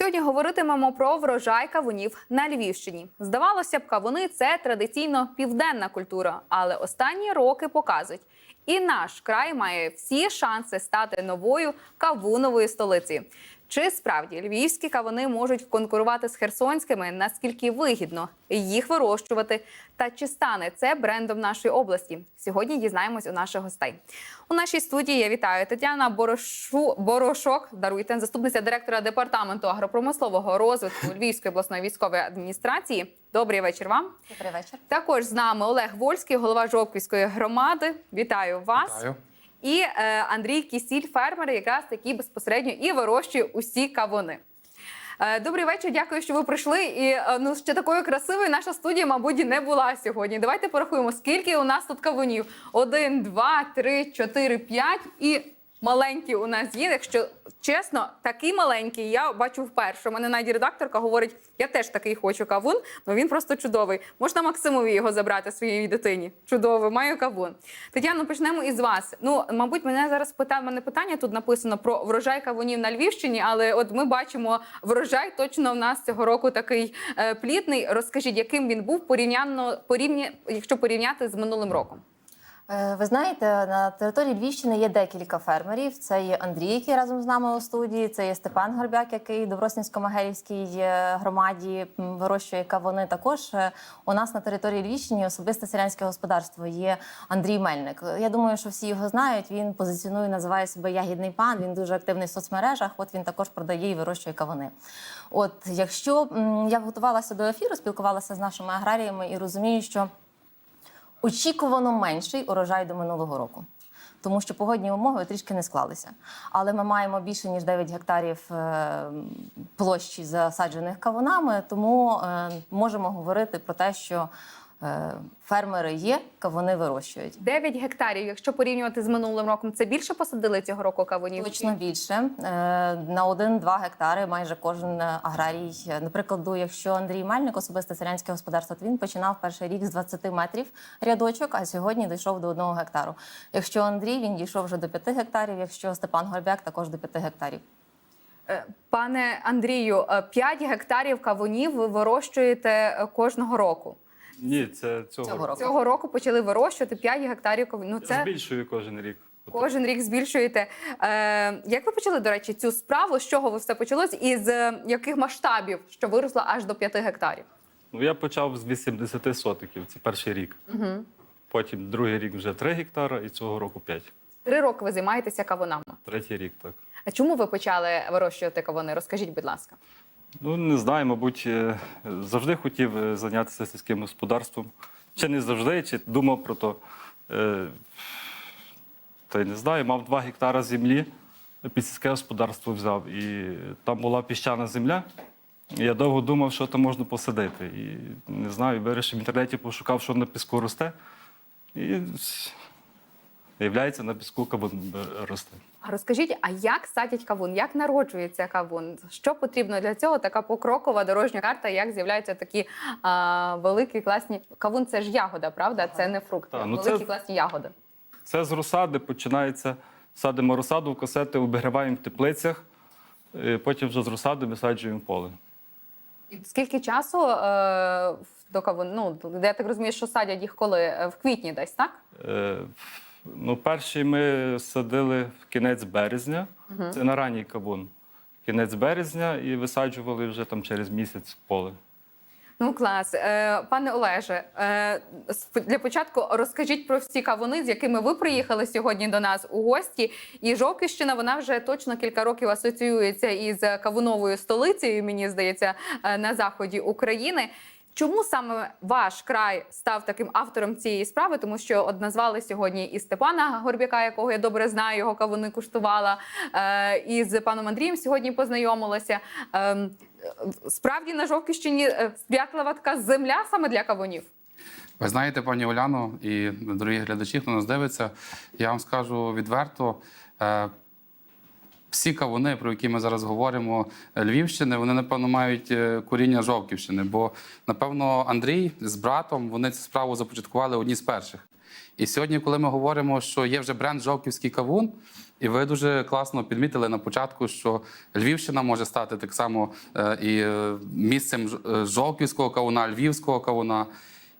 Сьогодні говоритимемо про врожай кавунів на Львівщині. Здавалося б, кавуни це традиційно південна культура, але останні роки показують. І наш край має всі шанси стати новою кавуновою столицею. Чи справді львівські кавуни можуть конкурувати з херсонськими? Наскільки вигідно їх вирощувати? Та чи стане це брендом нашої області? Сьогодні дізнаємось у наших гостей. У нашій студії я вітаю Тетяна Борошу Борошок, даруйте заступниця директора департаменту агропромислового розвитку Львівської обласної військової адміністрації. Добрий вечір вам. Добрий вечір. Також з нами Олег Вольський, голова Жовківської громади. Вітаю вас. Вітаю. І е, Андрій Кісіль, фермер, якраз такий безпосередньо і вирощує усі кавуни. Е, Добрий вечір, дякую, що ви прийшли. І е, ну ще такою красивою наша студія, мабуть, не була сьогодні. Давайте порахуємо, скільки у нас тут кавунів: один, два, три, чотири, п'ять і. Маленькі у нас є. Якщо чесно, такий маленький я бачу вперше. У мене навіть редакторка говорить, я теж такий хочу кавун, але він просто чудовий. Можна Максимові його забрати своїй дитині. Чудовий, маю кавун. Тетяно, почнемо із вас. Ну, мабуть, мене зараз питає мене питання тут написано про врожай кавунів на Львівщині, але от ми бачимо врожай точно в нас цього року такий е, плідний. Розкажіть, яким він був порівняно порівня, якщо порівняти з минулим роком. Е, Ви знаєте, на території Львівщини є декілька фермерів. Це є Андрій, який разом з нами у студії. Це є Степан Горбяк, який Доброснівсько-Магерівській е, громаді вирощує кавуни. Також е, у нас на території Львівщини особисте селянське господарство є Андрій Мельник. Я думаю, що всі його знають. Він позиціонує, називає себе ягідний пан. Він дуже активний в соцмережах. От він також продає і вирощує кавуни. От якщо я готувалася до ефіру, спілкувалася з нашими аграріями і розумію, що Очікувано менший урожай до минулого року, тому що погодні умови трішки не склалися. Але ми маємо більше ніж 9 гектарів е, площі засаджених кавунами, тому е, можемо говорити про те, що фермери є, кавуни вирощують. 9 гектарів, якщо порівнювати з минулим роком, це більше посадили цього року кавунів? Точно більше Е, на 1-2 гектари майже кожен е, аграрій. Е, Наприклад, якщо Андрій Мельник, особисте селянське господарство, то він починав перший рік з 20 метрів рядочок, а сьогодні дійшов до 1 гектару. Якщо Андрій він дійшов вже до 5 гектарів, якщо Степан Горбяк також до 5 гектарів. Е, Пане Андрію, 5 гектарів кавунів ви вирощуєте е, кожного року. Ні, це цього, Цього року. Цього року почали вирощувати 5 гектарів кавунів. Ну це збільшую кожен рік. кожен рік збільшуєте. Е, як ви почали, до речі, цю справу? З чого ви все почалось? І з е, яких масштабів, що виросла аж до 5 гектарів? Ну, я почав з 80 сотиків, це перший рік. Угу. Потім другий рік вже 3 гектара і цього року 5. Три роки ви займаєтеся кавунами. Третій рік так. А чому ви почали вирощувати кавуни? Розкажіть, будь ласка. Ну, не знаю, мабуть, е, завжди хотів е, зайнятися сільським господарством. Чи не завжди, чи думав про то. Е, Та й не знаю, мав 2 гектара землі, під сільське господарство взяв. І там була піщана земля. Я довго думав, що там можна посадити. І не знаю, вирішив в інтернеті, пошукав, що на піску росте. І виявляється, на піску кабун е, росте. А розкажіть, а як садять кавун? Як народжується кавун? Що потрібно для цього? Така покрокова дорожня карта, як з'являються такі а, великі класні кавун? Це ж ягода, правда? Це не фрукт. Так, ну великі це- класні ягоди. Це з розсади починається. Садимо розсаду в касети, обігріваємо в теплицях, е, потім вже з розсади висаджуємо поле. І Скільки часу е, до кавун? Ну я так розумію, що садять їх коли Е, в квітні, десь так? Е, Ну, перший ми садили в кінець березня. Це на ранній кавун. Кінець березня і висаджували вже там через місяць в поле. Ну клас, е, пане Олеже, е, сп- для початку розкажіть про всі кавуни, з якими ви приїхали сьогодні до нас у гості. І Жовківщина вона вже точно кілька років асоціюється із кавуновою столицею. Мені здається, е, на заході України. Чому саме ваш край став таким автором цієї справи? Тому що от назвали сьогодні і Степана Горбяка, якого я добре знаю, його кавуни куштувала, е, і з паном Андрієм сьогодні познайомилася. Ем, Справді на Жовківщині е, сприятлива така земля саме для кавунів. Ви знаєте, пані Оляно і дорогі глядачі, хто нас дивиться, я вам скажу відверто. Е, Всі кавуни, про які ми зараз говоримо, Львівщини, вони напевно мають е, коріння Жовківщини. Бо, напевно, Андрій з братом вони цю справу започаткували одні з перших. І сьогодні, коли ми говоримо, що є вже бренд Жовківський кавун, І ви дуже класно підмітили на початку, що Львівщина може стати так само е, і е, місцем е, Жовківського кавуна, Львівського кавуна.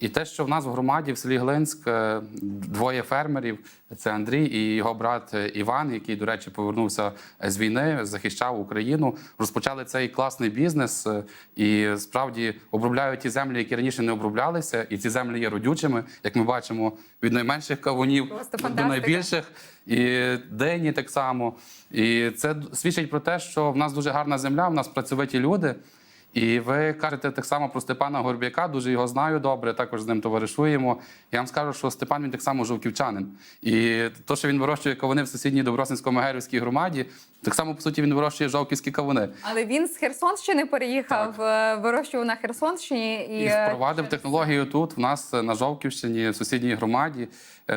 І те, що в нас в громаді в селі Глинськ е, двоє фермерів це Андрій і його брат е, Іван, який, до речі, повернувся з війни, захищав Україну, розпочали цей класний бізнес е, і справді обробляють ті землі, які раніше не оброблялися, і ці землі є родючими, як ми бачимо, від найменших кавунів до найбільших, і дині так само. І це свідчить про те, що в нас дуже гарна земля, в нас працьовиті люди. І ви кажете так само про Степана Горбяка, дуже його знаю добре, також з ним товаришуємо. Я вам скажу, що Степан він так само жовківчанин. І то, що він вирощує кавуни в сусідній Добросинсько-Мегерівській громаді, так само, по суті, він вирощує жовківські кавуни. Але він з Херсонщини переїхав, е, вирощував на Херсонщині і, І е, впровадив технологію тут, в нас е, на Жовківщині, в сусідній громаді.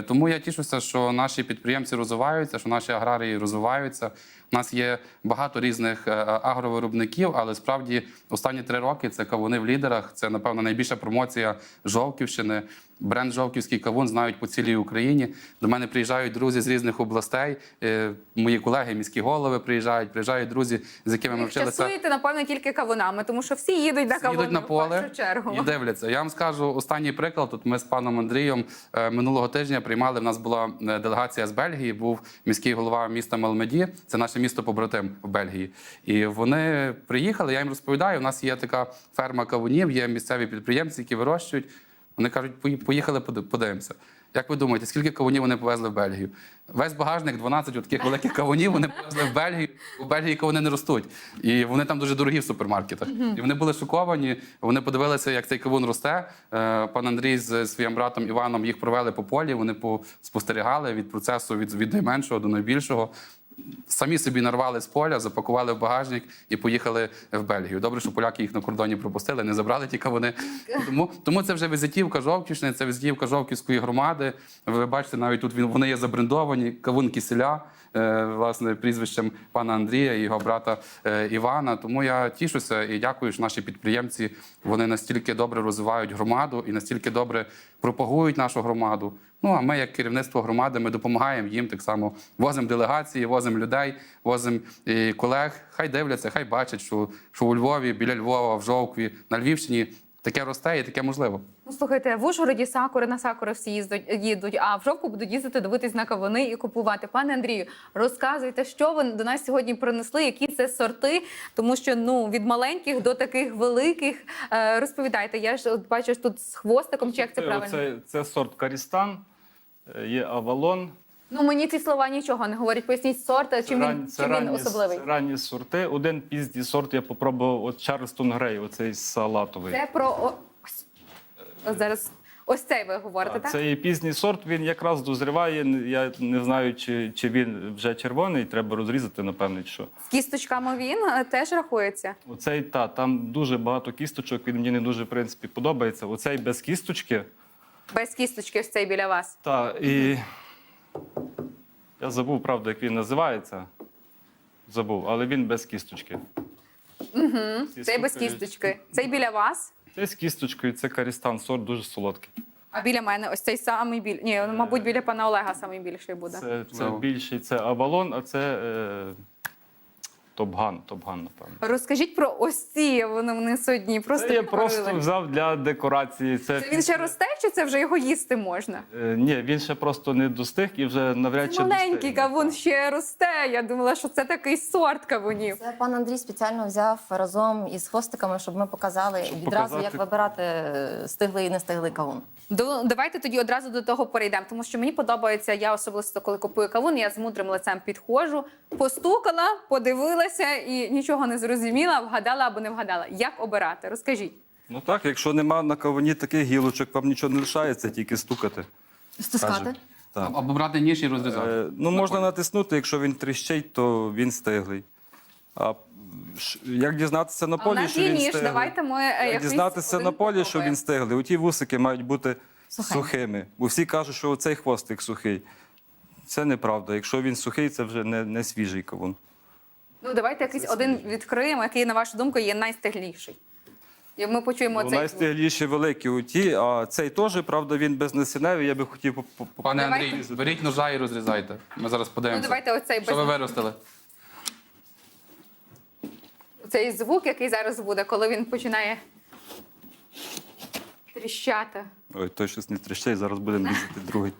Тому я тішуся, що наші підприємці розвиваються, що наші аграрії розвиваються. У нас є багато різних агровиробників, але справді останні три роки це кавуни в лідерах. Це, напевно, найбільша промоція Жовківщини. Бренд Жовківський кавун знають по цілій Україні. До мене приїжджають друзі з різних областей. Е, Мої колеги, міські голови приїжджають, приїжджають друзі, з якими ми вчилися. щасуєте, напевно, тільки кавунами, тому що всі їдуть на кавуни їдуть на поле чергу. і дивляться. Я вам скажу останній приклад. Тут ми з паном Андрієм е, минулого тижня приймали. В нас була е, делегація з Бельгії. Був міський голова міста Малмеді. Це наше місто побратим в Бельгії. І вони приїхали. Я їм розповідаю. У нас є така ферма кавунів, є місцеві підприємці, які вирощують. Вони кажуть, поїхали, подивимося. Як ви думаєте, скільки кавунів вони повезли в Бельгію? Весь багажник 12 таких великих кавунів вони повезли в Бельгію. У Бельгії кавуни не ростуть. І вони там дуже дорогі в супермаркетах. І вони були шоковані. Вони подивилися, як цей кавун росте. Е, Пан Андрій з своїм братом Іваном їх провели по полі. Вони спостерігали від процесу від, від найменшого до найбільшого. Самі собі нарвали з поля, запакували в багажник і поїхали в Бельгію. Добре, що поляки їх на кордоні пропустили, не забрали ті кавуни. Тому, тому це вже візитівка Жовківщини, це візитівка Жовківської громади. Ви бачите, навіть тут вони є забрендовані, кавун киселя, е, власне, прізвищем пана Андрія і його брата е, Івана. Тому я тішуся і дякую, що наші підприємці вони настільки добре розвивають громаду і настільки добре пропагують нашу громаду. Ну а ми, як керівництво громади, ми допомагаємо їм так само. Возимо делегації, возимо людей, возимо колег. Хай дивляться, хай бачать, що, що у Львові, біля Львова, в Жовкві, на Львівщині таке росте і таке можливо. Ну, слухайте, в Ужгороді сакури на сакури всі їздять, їдуть, а в жовку будуть їздити дивитись на кавуни і купувати. Пане Андрію, розказуйте, що ви до нас сьогодні принесли, які це сорти, тому що ну від маленьких до таких великих. Е, розповідайте, я ж от бачу що тут з хвостиком, чи як це правильно? Це, це сорт Карістан, е, є Авалон. Ну мені ці слова нічого не говорять. Поясніть сорт, Це чим ран- він, чим він ранні, особливий. Це ранні сорти. Один пізній сорт я попробував от Чарльстон Грей, оцей салатовий. Це про зараз. Ось цей ви говорите, так? Це є пізній сорт, він якраз дозріває. Я не знаю, чи, чи він вже червоний, треба розрізати, напевне, що. З кісточками він е, теж рахується. Оцей та, там дуже багато кісточок, він мені не дуже, в принципі, подобається. Оцей без кісточки. Без кісточки ось цей біля вас. Та, і я забув, правда, як він називається. Забув, але він без кісточки. Угу. Цей без кісточки. Цей біля вас. Це з кісточкою, це карістан, сорт дуже солодкий. А біля мене ось цей самий біль. Ні, ну, мабуть, біля пана Олега найбільший буде. Це, це більший, це Авалон, а це е, Топган, Топган, напевно. Розкажіть про ось ці, вони, вони сьогодні просто Це я просто взяв для декорації. Це, Це він ще росте, чи це вже його їсти можна? Е, ні, він ще просто не достиг і вже навряд чи маленький кавун ще росте. Я думала, що це такий сорт кавунів. Це пан Андрій спеціально взяв разом із хвостиками, щоб ми показали відразу, показати. як вибирати е, стиглий і нестиглий кавун. До- Давайте тоді одразу до того перейдемо, тому що мені подобається, я особисто, коли купую кавун, я з мудрим лицем підходжу, постукала, подивилася і нічого не зрозуміла, вгадала або не вгадала. Як обирати? Розкажіть. Ну так, якщо нема на кавуні таких гілочок, вам нічого не лишається, тільки стукати. Стискати? Кажуть. Так. Або брати ніж і розрізати. Е, ну, можна натиснути, якщо він тріщить, то він стиглий. А ш- як дізнатися на полі, нас що є він ніж. стиглий? Давайте ми е, Як якийсь дізнатися один на полі, що попробуємо. він стиглий. Оті вусики мають бути Сухенькі. сухими. Бо всі кажуть, що цей хвостик сухий. Це неправда. Якщо він сухий, це вже не, не свіжий кавун. Ну давайте якийсь один відкриємо, який на вашу думку є найстигліший. І ми почуємо Ну, цей. найстигліші великі оті, а цей теж, правда, він безнасінневий. Я би хотів по- по- по- Пане Давайте. Андрій, беріть ножа і розрізайте. Ми зараз Ну, подивимося. давайте оцей Що ви без... виростили? цей звук, який зараз буде, коли він починає тріщати. Ой, той щось не тріщить, зараз будемо різати другий.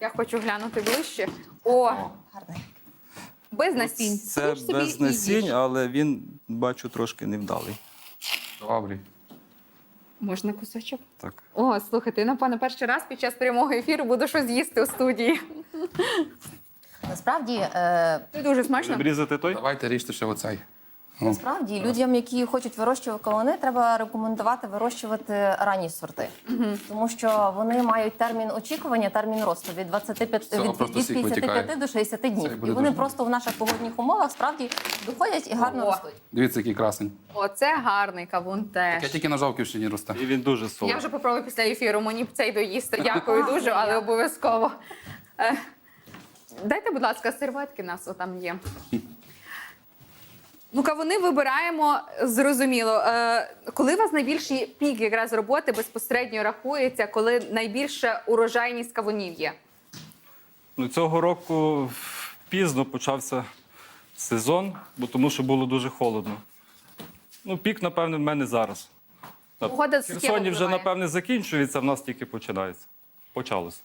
Я хочу глянути ближче. О, Гарний. Без насінь. Це собі без і насінь, їж. але він, бачу, трошки невдалий. Добрий. Можна кусочок? Так. О, слухайте, напевно, перший раз під час прямого ефіру буду щось їсти у студії. Насправді, е, Це дуже смачно. Обрізати той? Давайте ріжте ще оцей. Ну, Насправді людям, які хочуть вирощувати кавуни, треба рекомендувати вирощувати ранні сорти, тому що вони мають термін очікування, термін росту від 25 Цього від, просто від сік 55 витікає. до 60 днів. Буде І вони дуже просто в наших погодних умовах справді доходять і гарно О. ростуть. Дивіться, який красень. Оце гарний кавун Я тільки на Жовківщині росте. І він дуже солодкий. Я вже попробую після ефіру, мені б цей доїсти. Дякую дуже, але обов'язково. Е, Дайте, будь ласка, серветки нас там є. Ну, кавуни вибираємо зрозуміло. Е, коли у вас найбільший пік якраз роботи безпосередньо рахується, коли найбільша урожайність кавунів є? Ну, цього року пізно почався сезон, бо тому що було дуже холодно. Ну, пік, напевне, в мене зараз. В Херсоні вже, напевне, закінчується, в нас тільки починається. Почалося.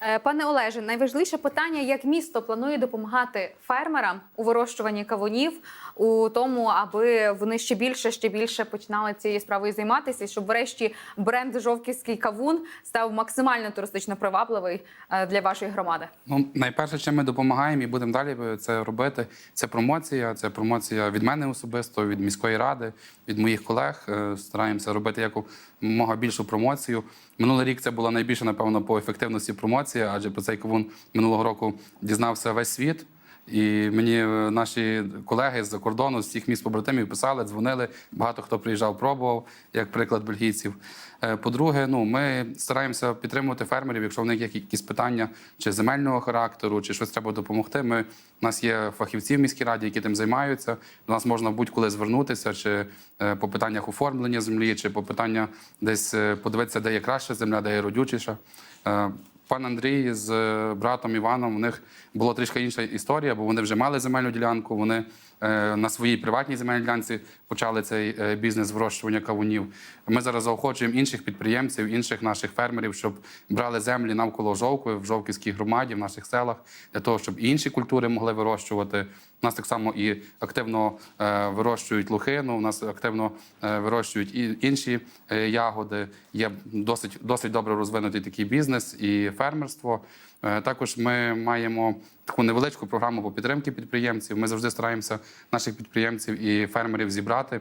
Е, Пане Олеже, найважливіше питання, як місто планує допомагати фермерам у вирощуванні кавунів, у тому, аби вони ще більше, ще більше починали цією справою займатися, щоб врешті бренд Жовківський кавун став максимально туристично привабливий е, для вашої громади. Ну, найперше, чим ми допомагаємо і будемо далі це робити, це промоція. Це промоція від мене особисто, від міської ради, від моїх колег. Е, Стараємося робити якомога більшу промоцію. Минулий рік це була найбільша, напевно, по ефективності промоція, адже про цей кавун минулого року дізнався весь світ. І мені е, наші колеги з-за кордону, з всіх міст побратимів писали, дзвонили. Багато хто приїжджав, пробував, як приклад бельгійців. Е, По-друге, ну ми стараємося підтримувати фермерів, якщо в них є якісь питання чи земельного характеру, чи щось треба допомогти. Ми у нас є фахівці в міській раді, які тим займаються. До нас можна будь-коли звернутися, чи е, по питаннях оформлення землі, чи по питання десь подивитися, де є краща земля, де є родючіша. Пан Андрій з е, братом Іваном у них була трішки інша історія, бо вони вже мали земельну ділянку. Вони е, на своїй приватній земельній ділянці почали цей е, бізнес вирощування кавунів. Ми зараз заохочуємо інших підприємців, інших наших фермерів, щоб брали землі навколо Жовкви в Жовківській громаді, в наших селах, для того, щоб інші культури могли вирощувати. У нас так само і активно е, вирощують лухину, у нас активно е, вирощують і інші е, ягоди. Є досить, досить добре розвинутий такий бізнес і фермерство. Також ми маємо таку невеличку програму по підтримці підприємців. Ми завжди стараємося наших підприємців і фермерів зібрати.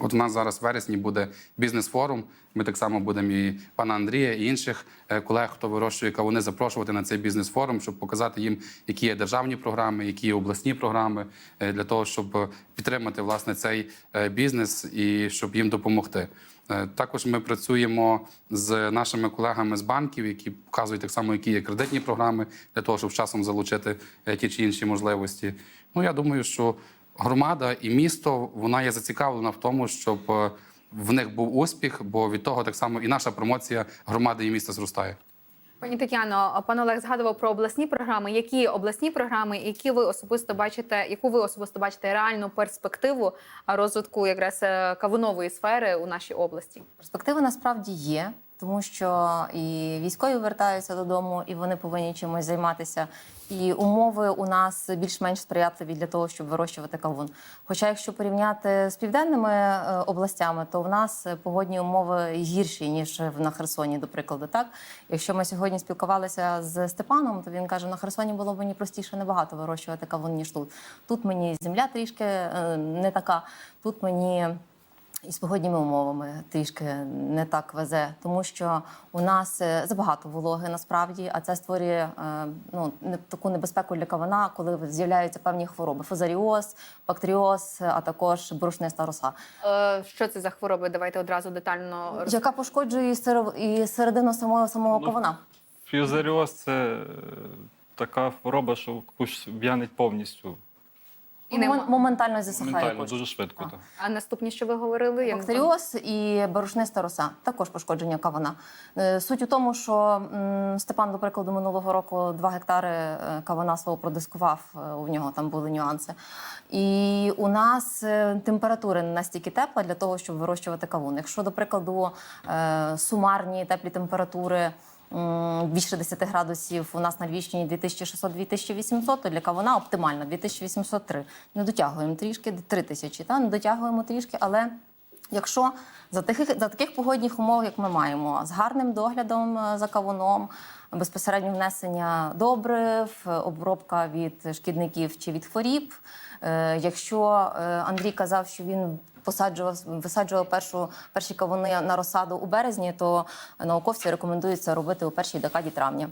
От у нас зараз в вересні буде бізнес-форум. Ми так само будемо і пана Андрія, і інших е, колег, хто вирощує кавуни, запрошувати на цей бізнес-форум, щоб показати їм, які є державні програми, які є обласні програми, е, для того, щоб підтримати власне цей е, бізнес і щоб їм допомогти. Також ми працюємо з нашими колегами з банків, які показують так само, які є кредитні програми, для того, щоб часом залучити ті чи інші можливості. Ну я думаю, що громада і місто вона є зацікавлена в тому, щоб е, в них був успіх, бо від того так само і наша промоція громади і міста зростає. Пані Тетяно, пан Олег згадував про обласні програми. Які обласні програми, які ви особисто бачите, яку ви особисто бачите реальну перспективу розвитку якраз е, кавунової сфери у нашій області? Перспективи насправді є, тому що і військові вертаються додому, і вони повинні чимось займатися. І умови у нас більш-менш сприятливі для того, щоб вирощувати кавун. Хоча, якщо порівняти з південними е, областями, то в нас погодні умови гірші ніж на Херсоні, до прикладу. Так, якщо ми сьогодні спілкувалися з Степаном, то він каже: на Херсоні було б мені простіше набагато вирощувати кавун, ніж тут. Тут мені земля трішки е, не така. Тут мені і з погодніми умовами трішки не так везе, тому що у нас е, забагато вологи насправді, а це створює е, ну не таку небезпеку для кавуна, коли з'являються певні хвороби: фузаріоз, бактеріоз, а також борошниста роса, Е, Що це за хвороби? Давайте одразу детально яка пошкоджує і і середину самого самого Ну, кавуна. Фюзаріоз це така хвороба, що кущ в'янить повністю. І. Мом- моментально засихає Моментально, дуже швидко. так. А наступні, що ви говорили? Я не. Бактеріоз і борошниста роса також пошкодження кавуна. Е, Суть у тому, що м, Степан, до прикладу, минулого року 2 гектари е, кавуна свого продискував. е, У нього там були нюанси. І у нас е, температура не настільки тепла для того, щоб вирощувати кавун. Якщо, до прикладу, е, сумарні теплі температури. М, Більше 10 градусів у нас на Львівщині 2600-2800, то для кавуна оптимально 2803. Не дотягуємо трішки, 3000, та? не дотягуємо трішки, але Якщо за таких, за таких погодних умов, як ми маємо, з гарним доглядом е, за кавуном, безпосередньо внесення добрив, е, обробка від шкідників чи від хворіб. Е, Якщо е, Андрій казав, що він посаджував, висаджував першу, перші кавуни на розсаду у березні, то науковці рекомендують це робити у першій декаді травня.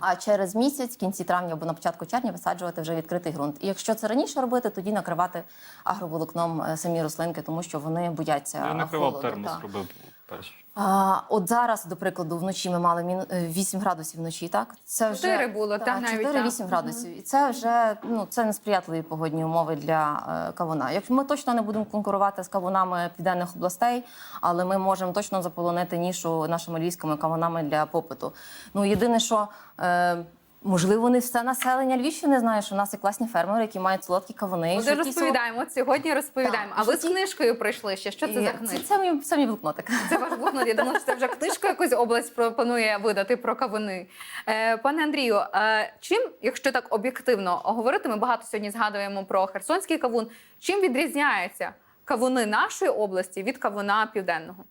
А через місяць, в кінці травня або на початку червня, висаджувати вже відкритий ґрунт. І якщо це раніше робити, тоді накривати агроволокном е, самі рослинки, тому що вони бояться Я накривав холоду. термос, робив. А, от зараз, до прикладу, вночі ми мали мін... е, 8 градусів вночі, так? Це вже Чотири було, так, навіть, 4-8 так. градусів. І це вже ну, це несприятливі погодні умови для е, кавуна. Якщо ми точно не будемо конкурувати з кавунами південних областей, але ми можемо точно заполонити нішу нашими львівськими кавунами для попиту. Ну, єдине, що. Е, Можливо, не все населення Львівщини знає, що у нас є класні фермери, які мають солодкі кавуни. Буде розповідаємо. От сьогодні розповідаємо. Так, А ви з книжкою прийшли ще? Що це І за це, книжка? це, мій, це мій блокнотик. Це ваш блокнот. Я думала, що це вже книжку якусь область пропонує видати про кавуни. Е, пане Андрію, е, чим, якщо так об'єктивно говорити, ми багато сьогодні згадуємо про херсонський кавун. Чим відрізняються кавуни нашої області від кавуна південного?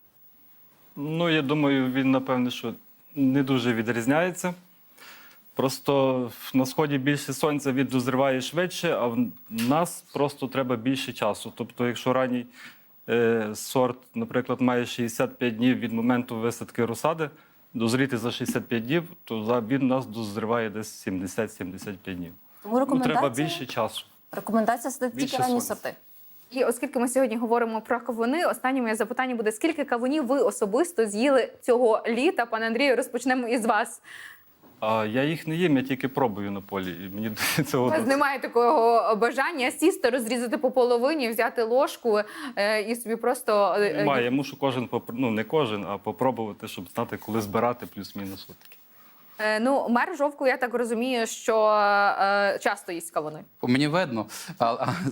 Ну, я думаю, він, напевне, що не дуже відрізняється. Просто на сході більше сонця він дозріває швидше, а в нас просто треба більше часу. Тобто, якщо ранній е, сорт, наприклад, має 65 днів від моменту висадки розсади, дозріти за 65 днів, то він у нас дозріває десь 70-75 днів. Тому Ну, рекомендація, треба більше часу. рекомендація сидить тільки ранні сорти. І оскільки ми сьогодні говоримо про кавуни, останнє моє запитання буде: скільки кавунів ви особисто з'їли цього літа? Пане Андрію, розпочнемо із вас. А я їх не їм, я тільки пробую на полі. І мені цього У вас немає такого бажання сісти, розрізати по половині, взяти ложку е, і собі просто е, Немає. Я мушу кожен попр- ну не кожен, а попробувати, щоб знати, коли збирати плюс-мінус отакі. Е, Ну, мер жовку, я так розумію, що е, часто їсть кавуни. Мені видно, а,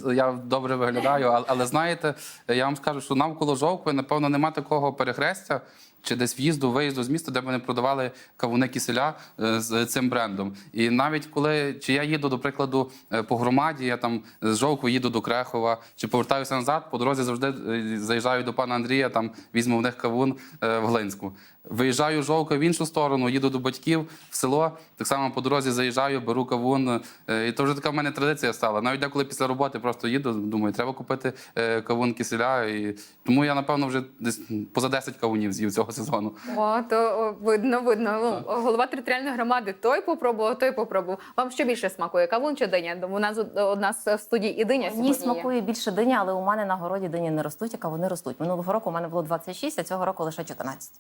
а, я добре виглядаю, але, але знаєте, я вам скажу, що навколо жовкви, напевно, нема такого перехрестя. Чи десь в'їзду, виїзду з міста, де вони продавали кавуни киселя е, з цим брендом. І навіть коли чи я їду, до прикладу, е, по громаді, я там з жовку їду до Крехова, чи повертаюся назад, по дорозі завжди е, заїжджаю до пана Андрія, там візьму в них кавун в Глинську. Виїжджаю жовко в іншу сторону, їду до батьків в село. Так само по дорозі заїжджаю, беру кавун. е, І то вже така в мене традиція стала. Навіть деколи після роботи просто їду, думаю, треба купити е, кавун киселя. І тому я, напевно, вже десь поза 10 кавунів з'їв цього сезону. О, то видно, видно. Ну, голова територіальної громади той попробував, той попробував. Вам що більше смакує? Кавун чи диня? У нас у нас в студії і диня Мені смакує більше дині, але у мене на городі дині не ростуть, яка вони ростуть. Минулого року у мене було 26, а цього року лише 14.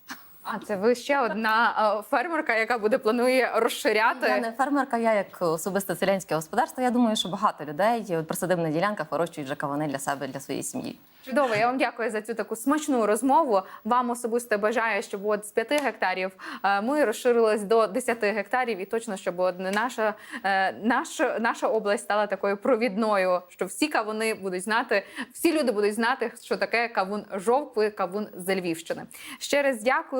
А це ви ще одна е, фермерка, яка буде планує розширяти. Я не фермерка, я як особисте селянське господарство. Я думаю, що багато людей в присадибних ділянках вирощують вже кавуни для себе, для своєї сім'ї. Чудово, я вам дякую за цю таку смачну розмову. Вам особисто бажаю, щоб от з 5 гектарів е, ми розширились до 10 гектарів, і точно, щоб от наша, е, наша, наша область стала такою провідною, що всі кавуни будуть знати, всі люди будуть знати, що таке кавун жовкви, кавун з Львівщини. Ще раз дякую.